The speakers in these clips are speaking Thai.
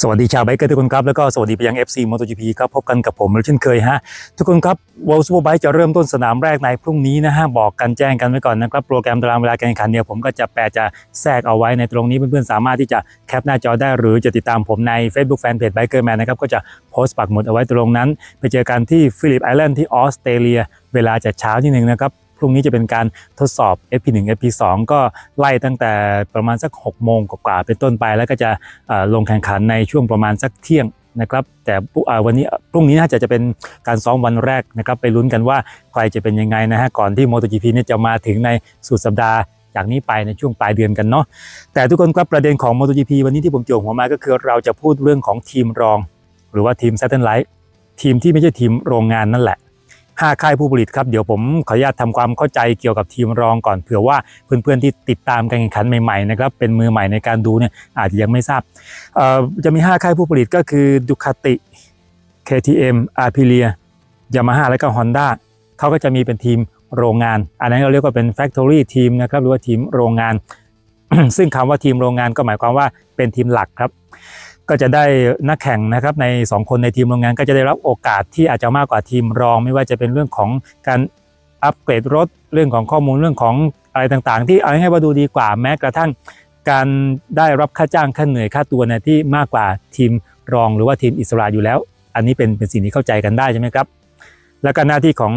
สวัสดีชาวไบเกอร์ทุกคนครับ แล้วก็สวัสดีไปยัง FC MotoGP ครับ พบกันกับผมเหมือนเช่นเคยฮะ ทุกคนครับ World Superbike จะเริ่มต้นสนามแรกในพรุ่งนี้นะฮะ บอกกันแจ้งกันไว้ก่อนนะครับ โปรแกรมตารางเวลาการแข่งขันเนี่ยผมก็จะแปะจะแทรกเอาไว้ในตรงนี้ เพื่อนๆ สามารถที่จะแคปหน้าจอได้หรือจะติดตามผมใน Facebook Fanpage Biker Man นะครับ ก็จะโพสต์ปักหมุดเอาไว้ตรงนั้น ไปเจอกันที่ฟิลิปไอแลนด์ที่ออสเตรเลีย เวลาจะเช้าที่หนึ่งนะครับ พรุ่งนี้จะเป็นการทดสอบ FP1 FP2 ก็ไล่ตั้งแต่ประมาณสัก 6 โมงกว่าเป็นต้นไป แล้วก็จะลงแข่งขันในช่วงประมาณสักเที่ยงนะครับแต่วันนี้พรุ่งนี้น่าจะจะเป็นการซ้อมวันแรกนะครับไปลุ้นกันว่าใครจะเป็นยังไงนะฮะก่อนที่ MotoGP เนี่ยจะมาถึงในสุดสัปดาห์จากนี้ไปในช่วงปลายเดือนกันเนาะแต่ทุกคนครับประเด็นของ MotoGP วันนี้ที่ผมโจงหัวมาก็คือเราจะพูดเรื่องของทีมรอง หรือว่าทีม Satellite ทีมที่ไม่ใช่ทีมโรงงานนั่นแหละ ห้าค่ายผู้ผลิตครับเดี๋ยวผมขออนุญาตทำความเข้าใจเกี่ยวกับทีมรองก่อนเผื่อว่าเพื่อนๆที่ติดตามการแข่งขันใหม่ๆนะครับเป็นมือใหม่ในการดูเนี่ยอาจจะยังไม่ทราบจะมี 5 ค่ายผู้ผลิตก็คือดูคาติ KTM a p r i l i a Yamaha และก็ Honda เขาก็จะมีเป็นทีมโรงงาน อันนั้นเราเรียกว่าเป็น Factory Team นะครับหรือว่าทีมโรงงาน ซึ่งคำว่าทีมโรงงานก็หมายความว่าเป็นทีมหลักครับ ก็จะได้นักแข่งนะครับใน 2 คนในทีมโรงงานก็จะได้รับโอกาสที่อาจจะมากกว่าทีมรอง ไม่ว่าจะเป็นเรื่องของการอัปเกรดรถเรื่องของข้อมูลเรื่องของอะไรต่างๆ ที่เอาให้ว่าดูดีกว่าแม้กระทั่ง การได้รับค่าจ้างค่าเหนื่อยค่าตัวเนี่ยที่มากกว่าทีมรอง หรือว่าทีมอิสระอยู่แล้ว อันนี้เป็นเป็นสิ่งที่เข้าใจกันได้ใช่ไหมครับ แล้วก็หน้าที่ของ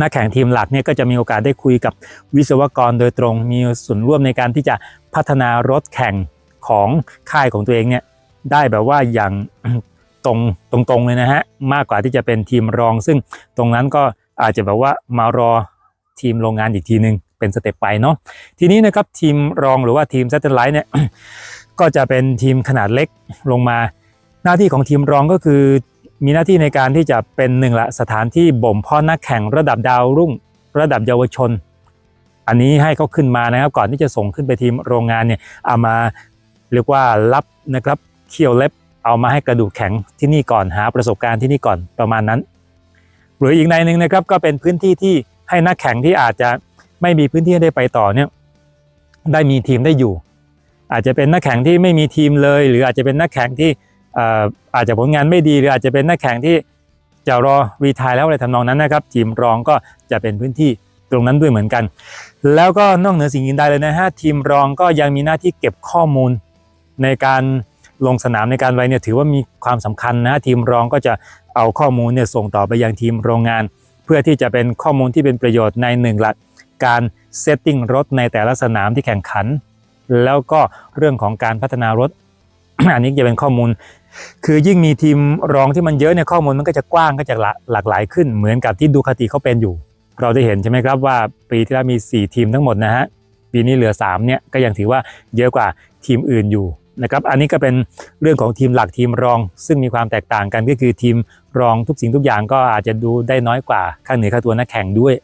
นักแข่งทีมหลักเนี่ยก็จะมีโอกาสได้คุยกับวิศวกรโดยตรง มีส่วนร่วมในการที่จะพัฒนารถแข่งของค่ายของตัวเองเนี่ย ได้แบบว่าอย่างตรงตรงๆเลยนะฮะมากกว่าที่จะเป็นทีมรอง ซึ่งตรงนั้นก็อาจจะแบบว่ามารอทีมโรงงานอีกทีหนึ่งเป็นสเต็ปไปเนาะทีนี้นะครับทีมรองหรือว่าทีม s a t e l l i t e เนี่ยก็จะเป็นทีมขนาดเล็กลงมา หน้าที่ของทีมรองก็คือ มีหน้าที่ในการที่จะเป็นหนึ่งละสถานที่บ่มเพาะนักแข่งระดับดาวรุ่ง ระดับเยาวชน อันนี้ให้เขาขึ้นมานะครับ ก่อนที่จะส่งขึ้นไปทีมโรงงานเนี่ยเอามาเรียกว่ารับนะครับ เคี่ยวเล็บเอามาให้กระดูกแข็งที่นี่ก่อนหาประสบการณ์ที่นี่ก่อนประมาณนั้น หรืออีกในหนึ่งนะครับก็เป็นพื้นที่ที่ให้นักแข่งที่อาจจะไม่มีพื้นที่ได้ไปต่อเนี่ยได้มีทีมได้อยู่ อาจจะเป็นนักแข่งที่ไม่มีทีมเลย หรืออาจจะเป็นนักแข่งที่เอ่ออาจจะผลงานไม่ดีหรืออาจจะเป็นนักแข่งที่จะรอรีทายแล้วอะไรทำนองนั้นนะครับ ทีมรองก็จะเป็นพื้นที่ตรงนั้นด้วยเหมือนกัน แล้วก็นอกเหนือสิ่งอื่นใดเลยนะฮะทีมรองก็ยังมีหน้าที่เก็บข้อมูลในการ ลงสนามในการอะไรเนี่ยถือว่ามีความสำคัญนะทีมรองก็จะเอาข้อมูลเนี่ยส่งต่อไปยังทีมโรงงาน เพื่อที่จะเป็นข้อมูลที่เป็นประโยชน์ในหนึ่งหละกการเซตติ้งรถในแต่ละสนามที่แข่งขัน แล้วก็เรื่องของการพัฒนารถอันนี้จะเป็นข้อมูล คือยิ่งมีทีมรองที่มันเยอะเนี่ยข้อมูลมันก็จะกว้างก็จะหลาหลากหลายขึ้น เหมือนกับที่ดูคาติเขาเป็นอยู่ เราได้เห็นใช่ไหมครับว่าปีที่แล้วมี 4 ทีมทั้งหมดนะฮะปีนี้เหลือ3เนี่ยก็ยังถือว่าเยอะกว่าทีมอื่นอยู่ นะครับอันนี้ก็เป็นเรื่องของทีมหลักทีมรอง ซึ่งมีความแตกต่างกันก็คือทีมรองทุกสิ่งทุกอย่างก็อาจจะดูได้น้อยกว่าค่างเหนือค่าตัวนักแข่งด้วย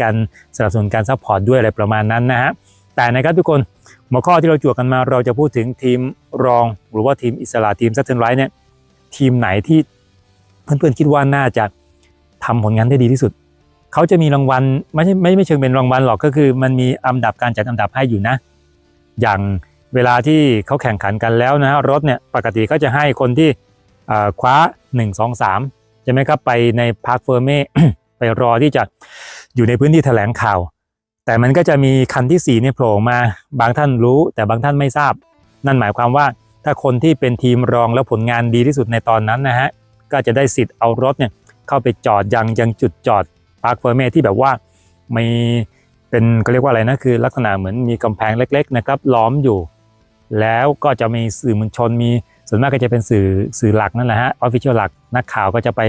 การสนับสนุนการซัพพอร์ตด้วยอะไรประมาณนั้นนะฮะแต่นะครับทุกคนหัวข้อที่เราจวดกันมาเราจะพูดถึงทีมรอง หรือว่าทีมอิสระทีมซัตเทนไรท์เนี่ยทีมไหนที่เพื่อนๆคิดว่าน่าจะทำผลงานได้ดีที่สุด เขาจะมีรางวัลไม่ใช่ไม่ไม่เชิงเป็นรางวัลหรอกก็คือ มันมีอันดับการจัดอันดับให้อยู่นะ อย่าง เวลาที่เขาแข่งขันกันแล้วนะฮะรถเนี่ยปกติเขาจะให้คนที่เอ่อคว้า 1 2 3 ใช่ไหมครับ ไปในพาร์คเฟอร์เมไปรอที่จะอยู่ในพื้นที่แถลงข่าว แต่มันก็จะมีคันที่4เนี่ยโผล่มาบางท่านรู้ แต่บางท่านไม่ทราบ นั่นหมายความว่าถ้าคนที่เป็นทีมรองแล้วผลงานดีที่สุดในตอนนั้นนะฮะก็จะได้สิทธิ์เอารถเนี่ยเข้าไปจอดยังยังจุดจอดพาร์คเฟอร์เมที่แบบว่ามีเป็นเขาเรียกว่าอะไรนะคือ ลักษณะเหมือนมีกำแพงเล็ก ๆ นะครับล้อมอยู่ แล้วก็จะมีสื่อมวลชนมีส่วนมากก็จะเป็นสื่อสื่อหลักนั่นแหละฮะออฟฟิเชียลหลักนักข่าวก็จะไป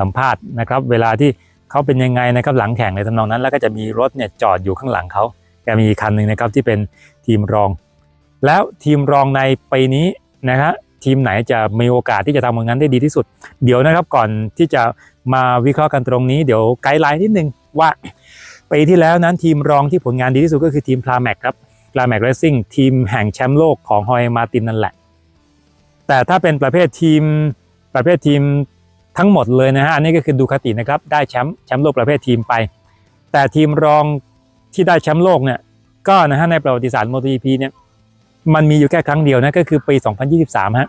สัมภาษณ์นะครับเวลาที่เขาเป็นยังไงนะครับหลังแข่งในทำนองนั้น แล้วก็จะมีรถเนี่ยจอดอยู่ข้างหลังเขาแต่มีอีกคันหนึ่งนะครับที่เป็นทีมรอง แล้วทีมรองในปีนี้นะครับทีมไหนจะมีโอกาสที่จะทำผลงานได้ดีที่สุด เดี๋ยวนะครับก่อนที่จะมาวิเคราะห์กันตรงนี้เดี๋ยวไกด์ไลน์นิดนึงว่าปีที่แล้วนั้นทีมรองที่ผลงานดีที่สุดก็คือทีมพลาแม็กครับ กลาแมกเรซิ่งทีมแห่งแชมป์โลกของฮอยมาตินนั่นแหละ แต่ถ้าเป็นประเภททีมประเภททีมทั้งหมดเลยนะฮะ อันนี้ก็คือดูคาตินะครับ ได้แชมป์แชมป์โลกประเภททีมไป แต่ทีมรองที่ได้แชมป์โลกเนี่ยก็นะฮะในประวัติศาสตร์ MotoGP เนี่ยมันมีอยู่แค่ครั้งเดียวนะก็คือปี 2023 ฮะ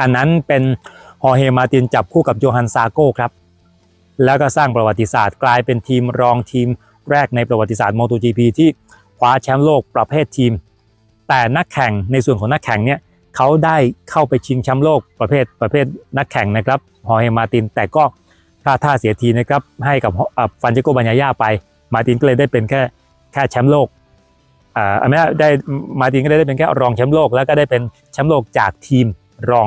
อันนั้นเป็นฮอร์เฮมาร์ตินจับคู่กับโยฮันซาโก้ครับ แล้วก็สร้างประวัติศาสตร์กลายเป็นทีมรองทีมแรกในประวัติศาสตร์ MotoGP ที่ คว้าแชมป์โลกประเภททีม แต่นักแข่งในส่วนของนักแข่งเนี่ยเขาได้เข้าไปชิงแชมป์โลกประเภทประเภทนักแข่งนะครับฮอร์เฮมาติน แต่ก็พลาดท่าเสียทีนะครับให้กับฟันเจโกบัญญายาไป มาตินก็เลยได้เป็นแค่แค่แชมป์โลกอ่าไม่ได้ได้มาตินก็ได้เป็นแค่รองแชมป์โลกแล้วก็ได้เป็นแชมป์โลกจากทีมรอง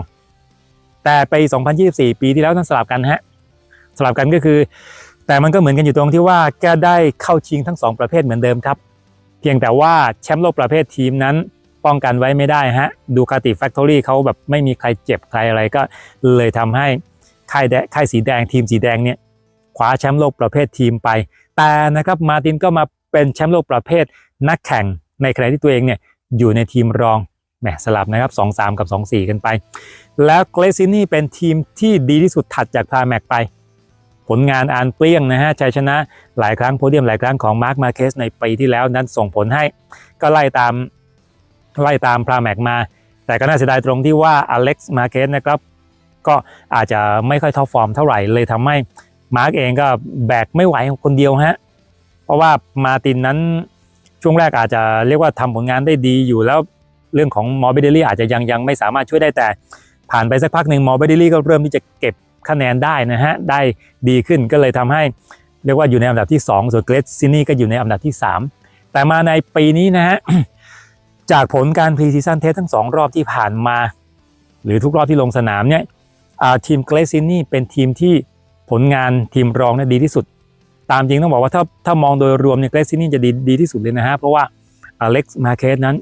แต่ไปี2024 ปีที่แล้วนั้นสลับกันฮะสลับกันก็คือ แต่มันก็เหมือนกันอยู่ตรงที่ว่าแกได้เข้าชิงทั้ง 2 ประเภทเหมือนเดิมครับ เพียงแต่ว่าแชมป์โลกประเภททีมนั้น ป้องกันไว้ไม่ได้ฮะ ดูคาติแฟคทอรี่เขาแบบไม่มีใครเจ็บใครอะไรก็เลยทำให้ค่ายแดค่ายสีแดงทีมสีแดงเนี่ยคว้าแชมป์โลกประเภททีมไป แต่นะครับมาตินก็มาเป็นแชมป์โลกประเภทนักแข่งในขณะที่ตัวเองเนี่ยอยู่ในทีมรองแหมสลับนะครับ 2-3 กับ 2-4 กันไป แล้วเกรซินี่เป็นทีมที่ดีที่สุดถัดจากพาแม็กไป ผลงานอันเปรี้ยงนะฮะชัยชนะหลายครั้งโพเดียมหลายครั้งของมาร์คมาเคสในปีที่แล้วนั้นส่งผลให้ก็ไล่ตามไล่ตามพราแม็กมา แต่ก็น่าเสียดายตรงที่ว่าอเล็กซ์มาเคสนะครับก็อาจจะไม่ค่อยท็อปฟอร์มเท่าไหร่เลยทำให้มาร์กเองก็แบกไม่ไหวคนเดียวฮะเพราะว่ามาตินนั้นช่วงแรกอาจจะเรียกว่าทำผลงานได้ดีอยู่แล้วเรื่องของมอร์เบเดลี่อาจจะยังยังไม่สามารถช่วยได้แต่ผ่านไปสักพักหนึ่งมอร์เบเดลี่ก็เริ่มที่จะเก็บ คะแนนได้นะฮะได้ดีขึ้นก็เลยทำให้ เรียกว่าอยู่ในอันดับที่ 2 ส่วนเกรซซินี่ก็อยู่ในอันดับที่ 3 แต่มาในปีนี้นะฮะจากผลการพรีซีซั่นเทสทั้ง 2 รอบที่ผ่านมา หรือทุกรอบที่ลงสนามเนี่ยทีมเกรซซินี่เป็นทีมที่ผลงานทีมรองเนี่ยดีที่สุด ตามจริงต้องบอกว่าถ้าถ้ามองโดยรวมเนี่ยเกรซซินี่จะดีดีที่สุดเลยนะฮะเพราะว่าอเล็กซ์มาเคสนั้น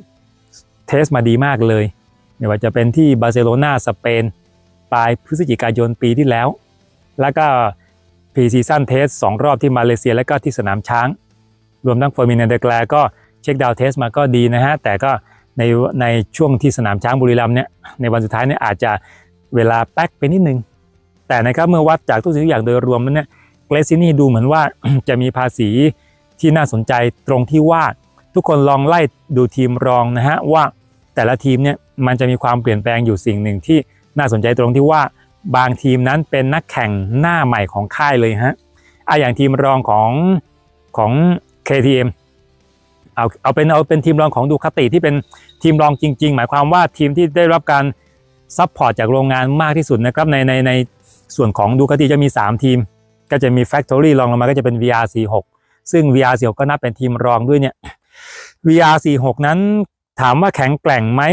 เทสมาดีมากเลยไม่ว่าจะเป็นที่บาร์เซโลนาสเปน ปลายพฤศจิกายนปีที่แล้ว แล้วก็พรีซีซั่นเทสสองรอบที่มาเลเซียและก็ที่สนามช้าง รวมทั้งเฟอร์มินเดแกลก็เช็คดาวเทสมาก็ดีนะฮะ แต่ก็ในในช่วงที่สนามช้างบุรีรัมย์เนี่ยในวันสุดท้ายเนี่ยอาจจะเวลาแป๊กไปนิดนึง แต่นะครับเมื่อวัดจากทุกสิ่งทุกอย่างโดยรวมแล้วเนี่ยเกรซินี่ดูเหมือนว่าจะมีภาษีที่น่าสนใจตรงที่ว่าทุกคนลองไล่ดูทีมรองนะฮะว่าแต่ละทีมเนี่ยมันจะมีความเปลี่ยนแปลงอยู่สิ่งหนึ่งที่ น่าสนใจตรงที่ว่าบางทีมนั้นเป็นนักแข่งหน้าใหม่ของค่ายเลยฮะอะอย่างทีมรองของของ KTM เอาเอาเป็นเอาเป็นทีมรองของดูคาติที่เป็นทีมรองจริง ๆ หมายความว่าทีมที่ได้รับการซัพพอร์ตจากโรงงานมากที่สุดนะครับในในในส่วนของดูคาติจะมี 3 ทีม ก็จะมี Factory รองลงมาก็จะเป็น VR46 ซึ่ง VR46 ก็นับเป็นทีมรองด้วยเนี่ย VR46 นั้นถามว่าแข็งแกร่งไหม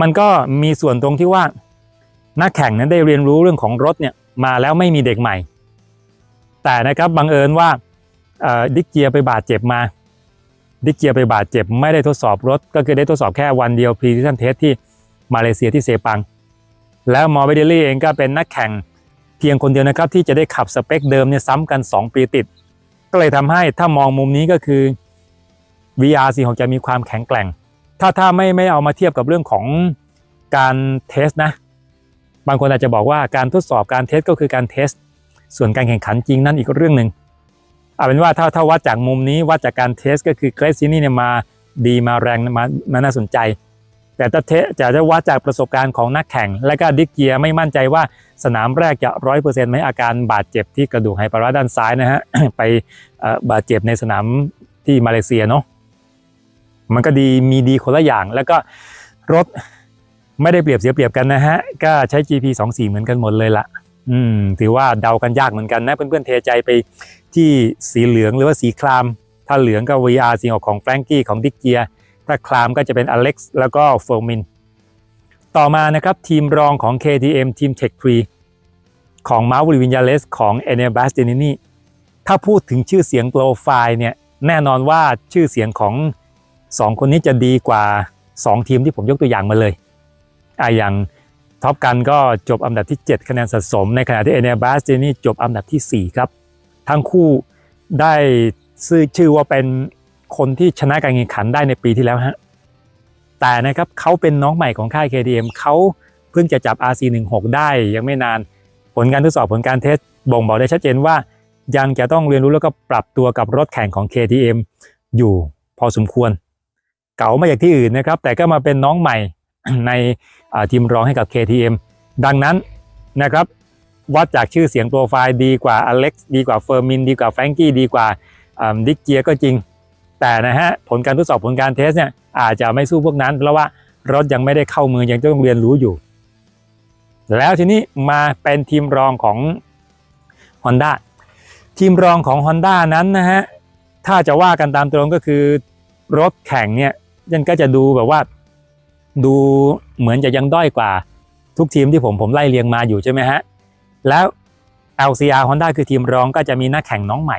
มันก็มีส่วนตรงที่ว่า นักแข่งนั้นได้เรียนรู้เรื่องของรถเนี่ยมาแล้วไม่มีเด็กใหม่ แต่นะครับบังเอิญว่าดิกเกียไปบาดเจ็บมา ดิกเกียไปบาดเจ็บไม่ได้ทดสอบรถ ก็คือได้ทดสอบแค่วันเดียวพรีซีซั่นเทสที่มาเลเซียที่เซปัง แล้วมอร์เบเดลี่เองก็เป็นนักแข่งเพียงคนเดียวนะครับ ที่จะได้ขับสเปคเดิมเนี่ยซ้ำกัน 2 ปีติด ก็เลยทำให้ถ้ามองมุมนี้ก็คือ VR46 จะมีความแข็งแกร่ง ถ้าถ้าไม่ไม่เอามาเทียบกับเรื่องของการเทสนะ บางคนอาจจะบอกว่าการทดสอบการเทสก็คือการเทส ส่วนการแข่งขันจริงนั่นอีกเรื่องหนึ่งเอาเป็นว่าถ้าถ้าวัดจากมุมนี้วัดจากการเทสก็คือเกรซินี่เนี่ยมาดีมาแรงมามาน่าสนใจ แต่ถ้าเทสจะจะวัดจากประสบการณ์ของนักแข่ง และก็ดิกเกียไม่มั่นใจว่าสนามแรกจะร้อยเปอร์เซ็นต์ไหมอาการบาดเจ็บที่กระดูกไฮปาราด้านซ้ายนะฮะไปบาดเจ็บในสนามที่มาเลเซียเนาะมันก็ดีมีดีคนละอย่างแล้วก็รถ ไม่ได้เปรียบเสียเปรียบกันนะฮะ ก็ใช้ GP 2 4เหมือนกันหมดเลยละอืม ถือว่าเดากันยากเหมือนกันนะเพื่อนๆเทใจไปที่สีเหลืองหรือว่าสีคราม ถ้าเหลืองก็ VR สีออกของแฟรงกี้ของดิกเกียถ้าครามก็จะเป็นอเล็กซ์แล้วก็เฟอร์มิน ต่อมานะครับทีมรองของ KTM ทีม Tech 3ของมาร์วิวินยาเลสของเอเนบัสเดนินีถ้าพูดถึงชื่อเสียงโปรไฟล์เนี่ยแน่นอนว่าชื่อเสียงของ 2 คนนี้จะดีกว่า 2 ทีมที่ผมยกตัวอย่างมาเลย อะอย่างท็อปกันก็จบอันดับที่ 7 คะแนนสะสม ในขณะที่เอเนบัสเดนินีจบอันดับที่ 4 ครับ ทั้งคู่ได้ชื่อชื่อว่าเป็นคนที่ชนะการแข่งขันได้ในปีที่แล้วฮะ แต่นะครับเขาเป็นน้องใหม่ของค่าย KTM เขาเพิ่งจะจับ RC16 ได้ยังไม่นาน ผลการทดสอบผลการเทสบ่งบอกได้ชัดเจนว่า ยังจะต้องเรียนรู้แล้วก็ปรับตัวกับรถแข่งของ KTM อยู่พอสมควร เก๋ามาจากที่อื่นนะครับ แต่ก็มาเป็นน้องใหม่ ในทีมรองให้กับ KTM ดังนั้นนะครับวัดจากชื่อเสียงโปรไฟล์ดีกว่าอเล็กซ์ดีกว่าเฟอร์มินดีกว่าแฟรงกี้ดีกว่าดิกเกียก็จริง แต่นะฮะผลการทดสอบผลการเทสเนี่ยอาจจะไม่สู้พวกนั้น เพราะว่ารถยังไม่ได้เข้ามือยังต้องเรียนรู้อยู่ แล้วทีนี้มาเป็นทีมรองของ Honda ทีมรองของ Honda นั้นนะฮะถ้าจะว่ากันตามตรงก็คือรถแข่งเนี่ยยังก็จะดูแบบว่า ดูเหมือนจะยังด้อยกว่าทุกทีมที่ผมผมไล่เรียงมาอยู่ใช่ไหมฮะ แล้ว LCR Honda คือทีมรองก็จะมีนักแข่งน้องใหม่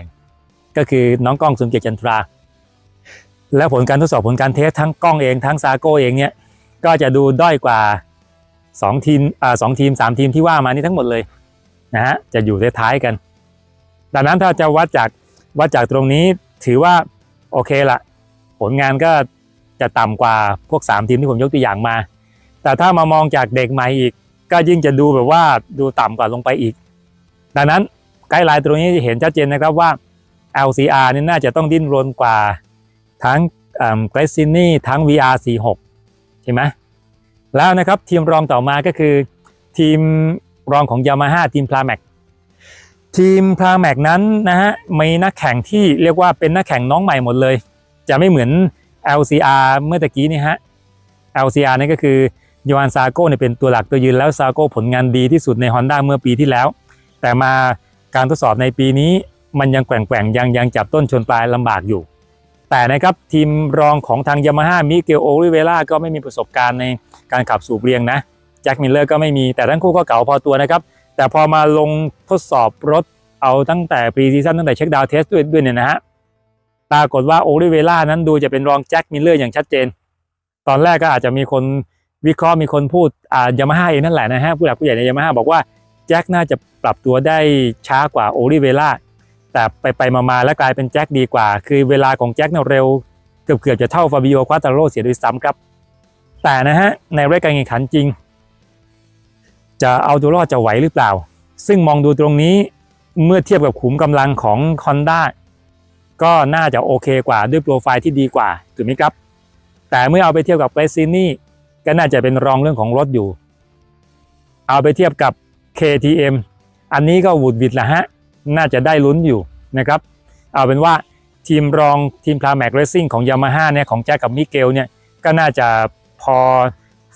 ก็คือน้องกล้องสุนเกียรติจันทรา แล้วผลการทดสอบผลการเทสทั้งกล้องเองทั้งซาโก้เองเนี่ยก็จะดูด้อยกว่า 2 ทีมอ่าสองทีม 3 ทีมที่ว่ามานี่ทั้งหมดเลยนะฮะจะอยู่ท้ายๆกัน ดังนั้นถ้าจะวัดจากวัดจากตรงนี้ถือว่าโอเคละผลงานก็ จะต่ำกว่าพวก 3 ทีมที่ผมยกตัวอย่างมา แต่ถ้ามามองจากเด็กใหม่อีก ก็ยิ่งจะดูแบบว่าดูต่ำกว่าลงไปอีก ดังนั้นไกด์ไลน์ตรงนี้จะเห็นชัดเจนนะครับว่า LCR นี่น่าจะต้องดิ้นรนกว่าทั้งเกรซินี่ทั้ง VR46 ใช่ไหมแล้วนะครับทีมรองต่อมาก็คือ ทีมรองของ Yamaha ทีม p l a m a c ทีม p l a m a c นั้นนะฮะมีนักแข่งที่เรียกว่าเป็นนักแข่งน้องใหม่หมดเลย จะไม่เหมือน LCR เมื่อตะกี้นี่ฮะ LCR นี่ก็คือโยฮันซาโก้เนี่ยเป็นตัวหลักตัวยืนแล้วซาโก้ผลงานดีที่สุดใน Honda เมื่อปีที่แล้ว แต่มาการทดสอบในปีนี้มันยังแกว่งๆยังยังจับต้นชนปลายลำบากอยู่ แต่นะครับทีมรองของทางยามาฮ่ามิเกลโอริเวล่าก็ไม่มีประสบการณ์ในการขับสูบเรียงนะแจ็คมิลเลอร์ก็ไม่มีแต่ทั้งคู่ก็เก่าพอตัวนะครับ แต่พอมาลงทดสอบรถเอาตั้งแต่ปรีซีซั่นตั้งแต่เช็คดาวเทสด้วยด้วยเนี่ยนะฮะ ปรากฏว่าโอริเวล่านั้นดูจะเป็นรองแจ็คมิลเลอร์อย่างชัดเจน ตอนแรกก็อาจจะมีคนวิเคราะห์มีคนพูดอ่ายามาฮ่าเองนั่นแหละนะฮะผู้หลักผู้ใหญ่ในยามาฮ่าบอกว่าแจ็คน่าจะปรับตัวได้ช้ากว่าโอริเวล่าแต่ไปไปมามาแล้วกลายเป็นแจ็คดีกว่า คือเวลาของแจ็คเนี่ยเร็วเกือบเกือบจะเท่าฟาบิโอควาตาโรเสียด้วยซ้ำครับ แต่นะฮะในรายการแข่งขันจริง จะเอาตัวรอดจะไหวหรือเปล่า ซึ่งมองดูตรงนี้เมื่อเทียบกับขุมกำลังของ Honda ก็น่าจะโอเคกว่าด้วยโปรไฟล์ที่ดีกว่าถูกไหมครับ แต่เมื่อเอาไปเทียบกับเ e ซินี่ก็น่าจะเป็นรองเรื่องของรถอยู่ เอาไปเทียบกับ KTM อันนี้ก็วุดวิดละฮะ น่าจะได้ลุ้นอยู่นะครับ เอาเป็นว่าทีมรองทีมพลาแม็กเรซิ่งของยามาฮ่าเนี่ยของแจ็คกับมิเกลเนี่ยก็น่าจะพอ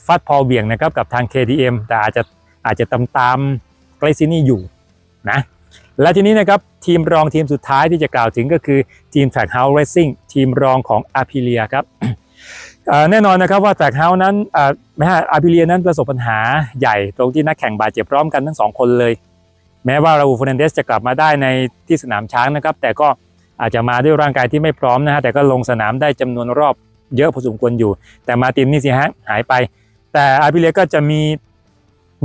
ฟัดพอเบี่ยงนะครับกับทาง KTM แต่อาจจะอาจจะตามตามเกรซินี่อยู่นะ และทีนี้นะครับทีมรองทีมสุดท้ายที่จะกล่าวถึงก็คือทีม Trackhouse Racing ทีมรองของ Aprilia ครับแน่นอนนะครับว่า Trackhouse นั้นเอ่อไม่ใช่ Aprilia นั้นประสบปัญหาใหญ่ตรงที่นักแข่งบาดเจ็บพร้อมกันทั้งสองคนเลย แม้ว่าราอูลเฟนันเดสจะกลับมาได้ในที่สนามช้างนะครับ แต่ก็อาจจะมาด้วยร่างกายที่ไม่พร้อมนะฮะแต่ก็ลงสนามได้จำนวนรอบเยอะพอสมควรอยู่ แต่มาตินนี่สิฮะหายไป แต่อาพิเลียก็จะมี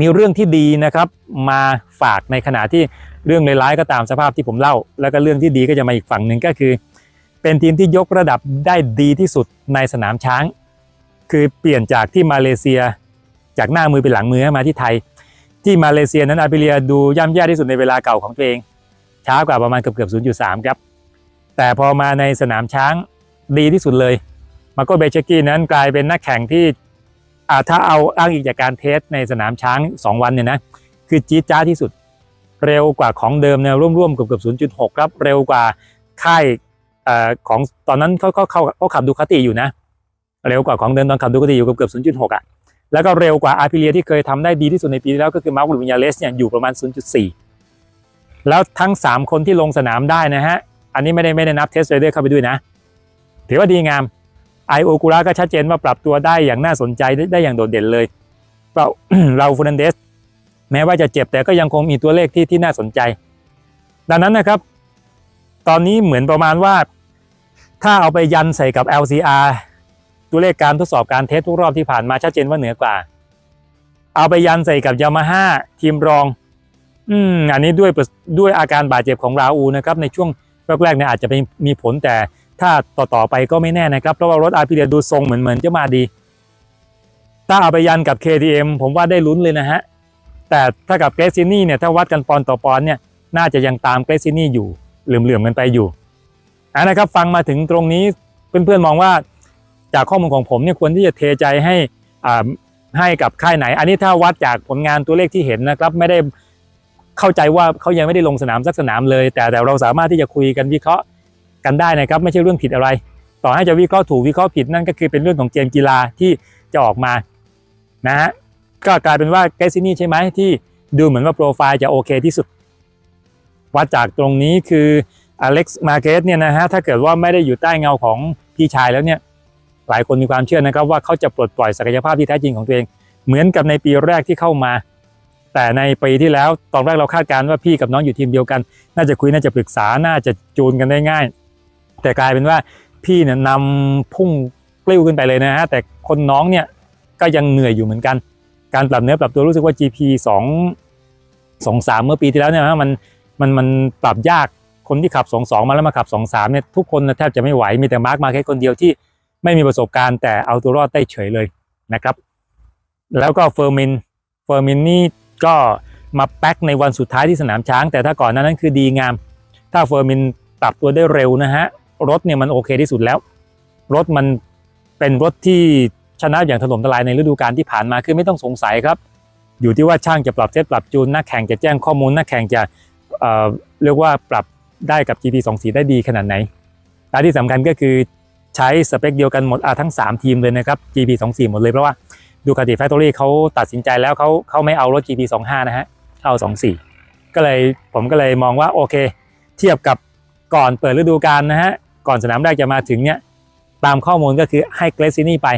มีเรื่องที่ดีนะครับ มาฝากในขณะที่ เรื่องร้ายๆก็ตามสภาพที่ผมเล่า แล้วก็เรื่องที่ดีก็จะมาอีกฝั่งหนึ่งก็คือ เป็นทีมที่ยกระดับได้ดีที่สุดในสนามช้าง คือเปลี่ยนจากที่มาเลเซีย จากหน้ามือเป็นหลังมือมาที่ไทย ที่มาเลเซียนั้นอาเบเลียดูย่ำแย่ที่สุดในเวลาเก่าของตัวเองช้ากว่าประมาณเกือบเกือบ0.3 ครับ แต่พอมาในสนามช้างดีที่สุดเลยมาโกเบเชกี้นั้นกลายเป็นนักแข่งที่ถ้าเอาอ้างอิงจากการเทสในสนามช้าง 2 วันเนี่ยนะคือจี๊ดจ้าที่สุด เร็วกว่าของเดิมเนี่ยร่วมๆเกือบเกือบ 0.6 ครับ เร็วกว่าค่ายอของตอนนั้นเขาเขาเขาเขาขับดูคาติอยู่นะ เร็วกว่าของเดิมตอนขับดูคาติอยู่เกือบเกือบ 0.6 อะ แล้วก็เร็วกว่าอาร์พิเลียที่เคยทำได้ดีที่สุดในปีที่แล้วก็คือมาร์คลูวินยาเลสเนี่ยอยู่ประมาณ 0.4 แล้วทั้ง 3 คนที่ลงสนามได้นะฮะ อันนี้ไม่ได้ไม่ได้นับเทสเรเดอร์เข้าไปด้วยนะ ถือว่าดีงามไอโอกูระก็ชัดเจนว่าปรับตัวได้อย่างน่าสนใจได้ได้อย่างโดดเด่นเลยเราเราฟูนันเดส แม้ว่าจะเจ็บแต่ก็ยังคงมีตัวเลขที่ที่น่าสนใจ ดังนั้นนะครับ ตอนนี้เหมือนประมาณว่า ถ้าเอาไปยันใส่กับ LCR ตัวเลขการทดสอบการเทสทุกรอบที่ผ่านมาชัดเจนว่าเหนือกว่า เอาไปยันใส่กับยามาฮ่าทีมรอง อืมอันนี้ด้วยด้วยอาการบาดเจ็บของราอูนะครับในช่วงแรกๆเนี่ยอาจจะเป็นมีผลแต่ถ้าต่อๆไปก็ไม่แน่นะครับ เพราะว่ารถอาร์พีเดียดูทรงเหมือนเหมือนจะมาดี ถ้าเอาไปยันกับ KTM ผมว่าได้ลุ้นเลยนะฮะ แต่ถ้ากับเกรซินี่เนี่ยถ้าวัดกันปอนต่อปอนเนี่ยน่าจะยังตามเกรซินี่อยู่เหลื่อมๆกันไปอยู่อันนะครับฟังมาถึงตรงนี้เพื่อนๆมองว่าจากข้อมูลของผมเนี่ยควรที่จะเทใจให้อ่าให้กับค่ายไหน อันนี้ถ้าวัดจากผลงานตัวเลขที่เห็นนะครับ ไม่ได้เข้าใจว่าเขายังไม่ได้ลงสนามสักสนามเลย แต่แต่เราสามารถที่จะคุยกันวิเคราะห์กันได้นะครับ ไม่ใช่เรื่องผิดอะไร ต่อให้จะวิเคราะห์ถูกวิเคราะห์ผิดนั่นก็คือเป็นเรื่องของเกมกีฬาที่จะออกมานะฮะ ก็กลายเป็นว่าเกซินี่ใช่ไหมที่ดูเหมือนว่าโปรไฟล์จะโอเคที่สุด วัดจากตรงนี้คืออเล็กซ์มาเกสเนี่ยนะฮะถ้าเกิดว่าไม่ได้อยู่ใต้เงาของพี่ชายแล้วเนี่ยหลายคนมีความเชื่อนะครับว่าเขาจะปลดปล่อยศักยภาพที่แท้จริงของตัวเอง เหมือนกับในปีแรกที่เข้ามา แต่ในปีที่แล้วตอนแรกเราคาดการณ์ว่าพี่กับน้องอยู่ทีมเดียวกัน น่าจะคุยน่าจะปรึกษาน่าจะจูนกันได้ง่าย แต่กลายเป็นว่าพี่เนี่ยนำพุ่งกลิ้วขึ้นไปเลยนะฮะแต่คนน้องเนี่ยก็ยังเหนื่อยอยู่เหมือนกัน การปรับเนื้อปรับตัวรู้สึกว่า GP 2 2 3 เมื่อปีที่แล้วเนี่ยนะมันมันมันปรับยากคนที่ขับ 2 2 มาแล้วมาขับ 2 3เนี่ยทุกคนแทบจะไม่ไหวมีแต่มาร์คมาแค่คนเดียวที่ไม่มีประสบการณ์แต่เอาตัวรอดได้เฉยเลยนะครับ แล้วก็เฟอร์มินเฟอร์มินนี่ก็มาแป๊กในวันสุดท้ายที่สนามช้าง แต่ถ้าก่อนหนนั้นคือดีงาม ถ้าเฟอร์มินปรับตัวได้เร็วนะฮะรถเนี่ยมันโอเคที่สุดแล้ว รถมันเป็นรถที่ ชนะอย่างถล่มทลายในฤดูกาลที่ผ่านมาคือไม่ต้องสงสัยครับ อยู่ที่ว่าช่างจะปรับเซตปรับจูนนักแข่งจะแจ้งข้อมูลนักแข่งจะเเรียกว่าปรับได้กับ GP 2 4ได้ดีขนาดไหนและที่สำคัญก็คือใช้สเปคเดียวกันหมดทั้ง 3 ทีมเลยนะครับ GP 2 4หมดเลยเพราะว่าดูคาติแฟคทอรี่เขาตัดสินใจแล้วเขาเขาไม่เอารถ GP 2 5นะฮะเขาเอา 2 4 ก็เลยผมก็เลยมองว่าโอเค เทียบกับก่อนเปิดฤดูกาลนะฮะก่อนสนามแรกจะมาถึงเนี่ยตามข้อมูลก็คือให้เกรซินี่ไป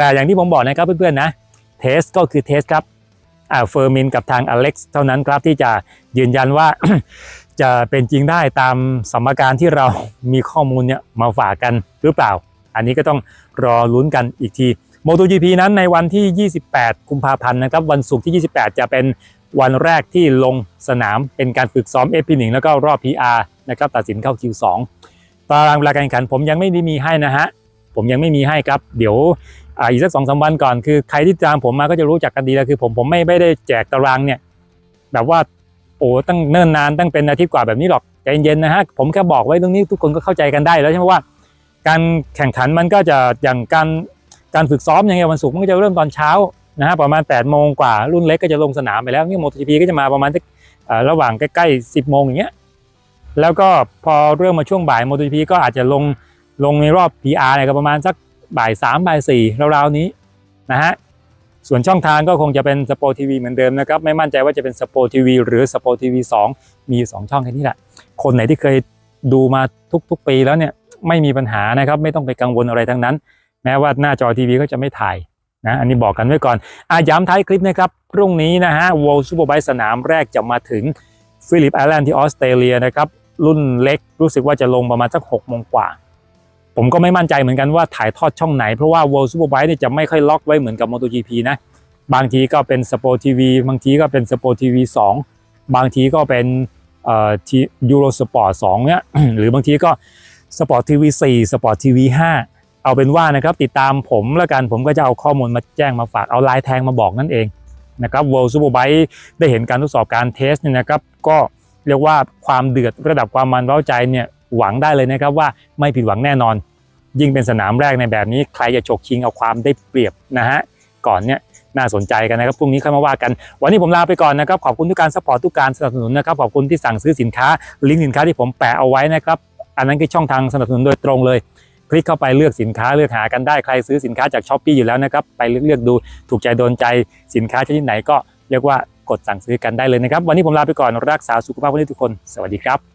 แต่อย่างที่ผมบอกนะครับเพื่อนๆนะเทสก็คือเทสครับอ่าเฟอร์มินกับทางอเล็กซ์เท่านั้นครับที่จะยืนยันว่าจะเป็นจริงได้ตามสมการที่เรามีข้อมูลเนี่ยมาฝากกันหรือเปล่า อันนี้ก็ต้องรอลุ้นกันอีกที MotoGP นั้นในวันที่ 28 กุมภาพันธ์นะครับ วันศุกร์ที่ 28 จะเป็นวันแรกที่ลงสนามเป็นการฝึกซ้อม FP1 แล้วก็รอบ PR นะครับตัดสินเข้า Q2 ตารางเวลาการแข่งขันผมยังไม่ได้มีให้นะฮะ ผมยังไม่มีให้ครับ เดี๋ยว อีกสักสองสามวันก่อนคือใครที่ตามผมมาก็จะรู้จักกันดีแล้วคือ ผมผมไม่ไม่ได้แจกตารางเนี่ย แบบว่าโอ้ตั้งเนิ่นนานตั้งเป็นอาทิตย์กว่าแบบนี้หรอกใจเย็นๆนะฮะผมแค่บอกไว้ตรงนี้ทุกคนก็เข้าใจกันได้แล้วใช่ไหมว่า การแข่งขันมันก็จะอย่างการการฝึกซ้อมอย่างเงี้ยวันศุกร์มันก็จะเริ่มตอนเช้านะฮะประมาณ8ปดโมงกว่ารุ่นเล็กก็จะลงสนามไปแล้วนี่โมโตจีพีก็จะมาประมาณสักระหว่างใกล้ๆ10โมงอย่างเงี้ยแล้วก็พอเริ่มมาช่วงบ่ายโมโตจีพีก็อาจจะลงลงในรอบ PR เนี่ยก็ประมาณสัก บ่ายสามบ่ายสี่ราวๆนี้นะฮะส่วนช่องทางก็คงจะเป็นสปอร์ทีวีเหมือนเดิมนะครับ ไม่มั่นใจว่าจะเป็นสปอร์ทีวีหรือสปอร์ทีวีสองมีอยู่สองช่องแค่นี้แหละ คนไหนที่เคยดูมาทุกๆปีแล้วเนี่ยไม่มีปัญหานะครับ ไม่ต้องไปกังวลอะไรทั้งนั้น แม้ว่าหน้าจอทีวีก็จะไม่ถ่ายนะอันนี้บอกกันไว้ก่อนอาย้ำท้ายคลิปนะครับ พรุ่งนี้นะฮะ World Superbike สนามแรกจะมาถึงฟิลิปไอแลนด์ที่ออสเตรเลียนะครับรุ่นเล็กรู้สึกว่าจะลงประมาณสัก6โมงกว่า ผมก็ไม่มั่นใจเหมือนกันว่าถ่ายทอดช่องไหน เพราะว่า World Superbike เนี่ยจะไม่ค่อยล็อกไว้เหมือนกับ MotoGP นะ บางทีก็เป็น Sport TV บางทีก็เป็น Sport TV 2บางทีก็เป็นเอ่อทียูโรสปอร์ตสองเนี่ยหรือบางทีก็สปอร์ตทีวีสี่สปอร์ตทีวีห้าเอาเป็นว่านะครับติดตามผมแล้วกันผมก็จะเอาข้อมูลมาแจ้งมาฝากเอาลายแทงมาบอกนั่นเองนะครับ World Superbike ได้เห็นการทดสอบการเทสเนี่ยนะครับ ก็เรียกว่าความเดือดระดับความมันเร้าใจเนี่ยหวังได้เลยนะครับว่าไม่ผิดหวังแน่นอน ยิ่งเป็นสนามแรกในแบบนี้ใครจะฉกชิงเอาความได้เปรียบนะฮะก่อนเนี่ยน่าสนใจกันนะครับพรุ่งนี้ค่อยมาว่ากัน วันนี้ผมลาไปก่อนนะครับ ขอบคุณทุกการสปอร์ตทุกการสนับสนุนนะครับขอบคุณที่สั่งซื้อสินค้า ลิงก์สินค้าที่ผมแปะเอาไว้นะครับ อันนั้นคือช่องทางสนับสนุนโดยตรงเลย คลิกเข้าไปเลือกสินค้าเลือกหากันได้ใครซื้อสินค้าจากช้อปปีอยู่แล้วนะครับไปเลือกดูถูกใจโดนใจสินค้าชนิดไหนก็เรียกว่ากดสั่งซื้อกันได้เลยนะครับ วันนี้ผมลาไปก่อนรักษาสุขภาพวันนี้ทุกคน สวัสดีครับ